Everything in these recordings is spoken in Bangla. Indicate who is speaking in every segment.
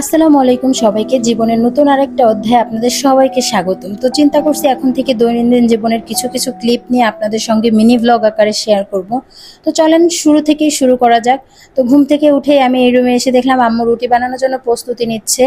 Speaker 1: আসসালামু আলাইকুম সবাইকে। জীবনের নতুন আরেকটা অধ্যায় আপনাদের সবাইকে স্বাগতম। তো চিন্তা করছি এখন থেকে দৈনন্দিন জীবনের কিছু কিছু ক্লিপ নিয়ে আপনাদের সঙ্গে মিনি ভ্লগ আকারে শেয়ার করব। তো চলেন শুরু থেকেই শুরু করা যাক। তো ঘুম থেকে উঠে আমি এই রুমে এসে দেখলাম আম্মু রুটি বানানোর জন্য প্রস্তুতি নিচ্ছে।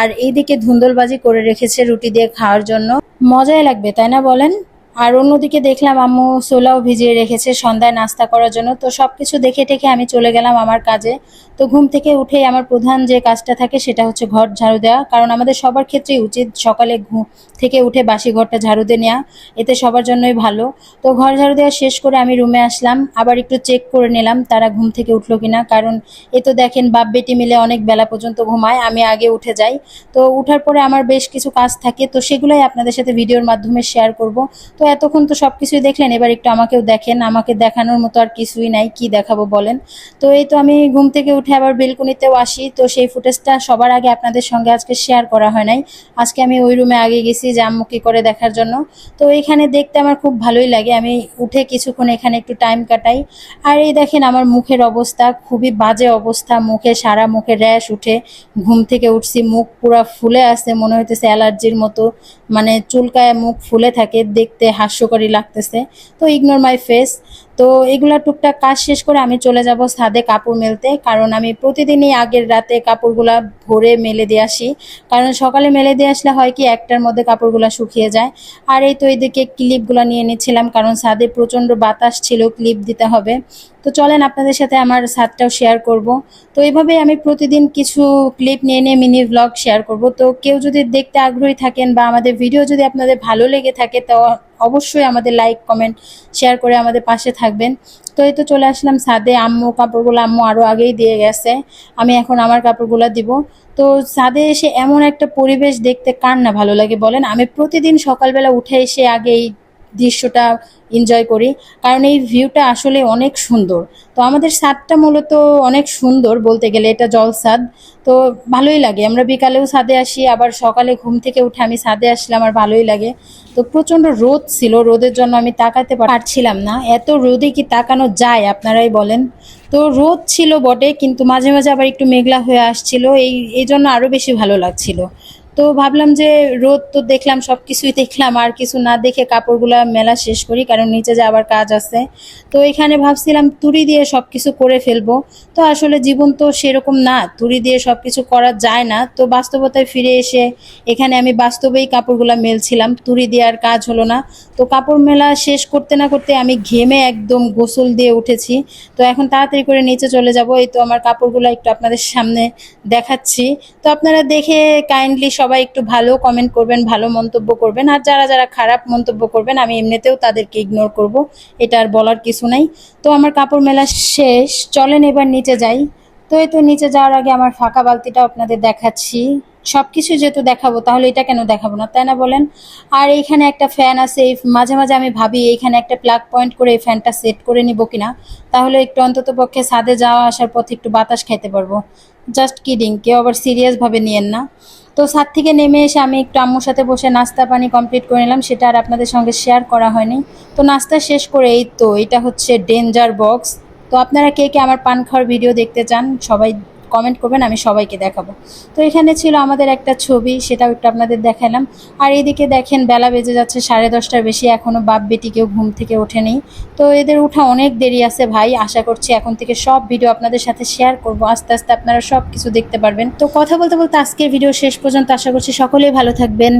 Speaker 1: আর এইদিকে ধুন্দলবাজি করে রেখেছে রুটি দিয়ে খাওয়ার জন্য। মজাই লাগবে, তাই না বলেন? আর অন্যদিকে দেখলাম আম্মু সোলাও ভিজিয়ে রেখেছে, সন্ধ্যায় নাস্তা করার জন্য। তো সব কিছু দেখে টেখে আমি চলে গেলাম আমার কাজে। তো ঘুম থেকে উঠে আমার প্রধান যে কাজটা থাকে সেটা হচ্ছে ঘর ঝাড়ু দেওয়া। কারণ আমাদের সবার ক্ষেত্রেই উচিত সকালে ঘুম থেকে উঠে বাসি ঘরটা ঝাড়ু দিয়ে নেওয়া এতে সবার জন্যই ভালো। তো ঘর ঝাড়ু দেওয়া শেষ করে আমি রুমে আসলাম। আবার একটু চেক করে নিলাম তারা ঘুম থেকে উঠল কিনা। কারণ এ তো দেখেন বাপ বেটি মিলে অনেক বেলা পর্যন্ত ঘুমায়, আমি আগে উঠে যাই। তো উঠার পরে আমার বেশ কিছু কাজ থাকে। তো সেগুলোই আপনাদের সাথে ভিডিওর মাধ্যমে শেয়ার করব। তো এতক্ষণ তো সব কিছুই দেখলেন, এবার একটু আমাকেও দেখেন, আমাকে দেখানোর মতো আর কিছুই নাই, কি দেখাবো বলেন। তো এই তো আমি ঘুম থেকে উঠে আবার বেলকুনিতেও আসি, তো সেই ফুটেজটা সবার আগে আপনাদের সঙ্গে আজকে শেয়ার করা হয় নাই। আজকে আমি ওই রুমে আগে গেছি কি করে দেখার জন্য। তো এখানে দেখতে আমার খুব ভালোই লাগে, আমি উঠে কিছুক্ষণ এখানে একটু টাইম কাটাই। আর এই দেখেন আমার মুখের অবস্থা, খুবই বাজে অবস্থা, মুখে সারা মুখে র্যাশ উঠে, ঘুম থেকে উঠছি, মুখ পুরা ফুলে আছে মনে হইতেছে অ্যালার্জির মতো মানে চুলকায় মুখ ফুলে থাকে, দেখতে হাস্যকরী লাগতেছে। তো ইগনোর মাই ফেস তো এগুলা টুকটাক কাজ শেষ করে আমি চলে যাব ছাদে কাপড় মেলতে, কারণ আমি প্রতিদিনই আগের রাতে কাপড়গুলা ভরে মেলে দিয়ে আসি। কারণ সকালে মেলে দিয়ে আসলে হয় কি, একটার মধ্যে কাপড়গুলা শুকিয়ে যায়। আর এই তো এদিকে ক্লিপগুলো নিয়ে নিচ্ছিলাম, কারণ ছাদে প্রচণ্ড বাতাস ছিল, ক্লিপ দিতে হবে। তো চলেন আপনাদের সাথে আমার ছাদটাও শেয়ার করব। তো এইভাবে আমি প্রতিদিন কিছু ক্লিপ নিয়ে নিয়ে মিনি ভ্লগ শেয়ার করব। তো কেউ যদি দেখতে আগ্রহী থাকেন বা আমাদের ভিডিও যদি আপনাদের ভালো লেগে থাকে, তো অবশ্যই আমাদের লাইক কমেন্ট শেয়ার করে আমাদের পাশে থাকবেন। তো এই তো চলে আসলাম সাদে আম্মু কাপড়গুলো আম্মু আরও আগেই দিয়ে গেছে। আমি এখন আমার কাপড়গুলো দিব। তো সাদে এসে এমন একটা পরিবেশ দেখতে কার না ভালো লাগে বলেন? আমি প্রতিদিন সকালবেলা উঠে এসে আগে এই দৃশ্যটা এনজয় করি। কারণ এই ভিউটা আসলে অনেক সুন্দর। তো আমাদের ছাদটা মূলত অনেক সুন্দর বলতে গেলে, এটা জল ছাদ তো ভালোই লাগে। আমরা বিকালেও ছাদে আসি, আবার সকালে ঘুম থেকে উঠে আমি ছাদে আসলে আমার ভালোই লাগে। তো প্রচণ্ড রোদ ছিল, রোদের জন্য আমি তাকাতে পারছিলাম না। এত রোদে কি তাকানো যায়, আপনারাই বলেন। তো রোদ ছিল বটে, কিন্তু মাঝে মাঝে আবার একটু মেঘলা হয়ে আসছিল। এই এই জন্য আরও বেশি ভালো লাগছিল। তো ভাবলাম যে রোদ তো দেখলাম সব কিছুই দেখলাম, আর কিছু না দেখে কাপড়গুলো মেলা শেষ করি, কারণ নিচে যে আবার কাজ আছে। তো এখানে ভাবছিলাম তুড়ি দিয়ে সব কিছু করে ফেলব। তো আসলে জীবন তো সেরকম না, তুড়ি দিয়ে সব কিছু করা যায় না। তো বাস্তবতায় ফিরে এসে এখানে আমি বাস্তবেই কাপড়গুলো মেলছিলাম, তুড়ি দিয়ে আর কাজ হলো না। তো কাপড় মেলা শেষ করতে না করতে আমি ঘেমে একদম গোসল দিয়ে উঠেছি। তো এখন তাড়াতাড়ি করে নিচে চলে যাব, এই তো আমার কাপড়গুলো একটু আপনাদের সামনে দেখাচ্ছি। তো আপনারা দেখে কাইন্ডলি সবাই একটু ভালো কমেন্ট করবেন, ভালো মন্তব্য করবেন। আর যারা যারা খারাপ মন্তব্য করবেন, আমি এমনিতেও তাদেরকে ইগনোর করব। এটা আর বলার কিছু নাই। তো আমার কাপড় মেলা শেষ। চলেন এবার নিচে যাই। তো এই তো নিচে যাওয়ার আগে আমার ফাঁকা বালতিটা আপনাদের দেখাচ্ছি। সব কিছু যেহেতু দেখাবো, তাহলে এটা কেন দেখাবো না? তাই না বলেন? আর এইখানে একটা ফ্যান আছে, এই মাঝে মাঝে আমি ভাবি এইখানে একটা প্লাগ পয়েন্ট করে এই ফ্যানটা সেট করে নিব কিনা? তাহলে একটু অন্তত পক্ষে ছাদে যাওয়া আসার পথে একটু বাতাস খাইতে পারব। জাস্ট কিডিং কেউ আবার সিরিয়াসভাবে নিয়েন না। তো ছাদ থেকে নেমে এসে আমি একটু আম্মুর সাথে বসে নাস্তা পানি কমপ্লিট করে নিলাম, সেটা আর আপনাদের সঙ্গে শেয়ার করা হয়নি। তো নাস্তা শেষ করে এই তো, এটা হচ্ছে ডেঞ্জার বক্স তো আপনারা কে কে আমার পান খাওয়ার ভিডিও দেখতে চান, সবাই কমেন্ট করবেন, আমি সবাইকে দেখাবো। তো এখানে ছিল আমাদের একটা ছবি, সেটাও একটু আপনাদের দেখালাম। আর এদিকে দেখেন বেলা বেজে যাচ্ছে সাড়ে দশটার বেশি এখনও বাপ বেটি কেউ ঘুম থেকে ওঠেনি। তো এদের উঠা অনেক দেরি আছে ভাই, আশা করছি এখন থেকে সব ভিডিও আপনাদের সাথে শেয়ার করব, আস্তে আস্তে আপনারা সব কিছু দেখতে পারবেন। তো কথা বলতে বলতে আজকের ভিডিও শেষ পর্যন্ত, আশা করছি সকলেই ভালো থাকবেন।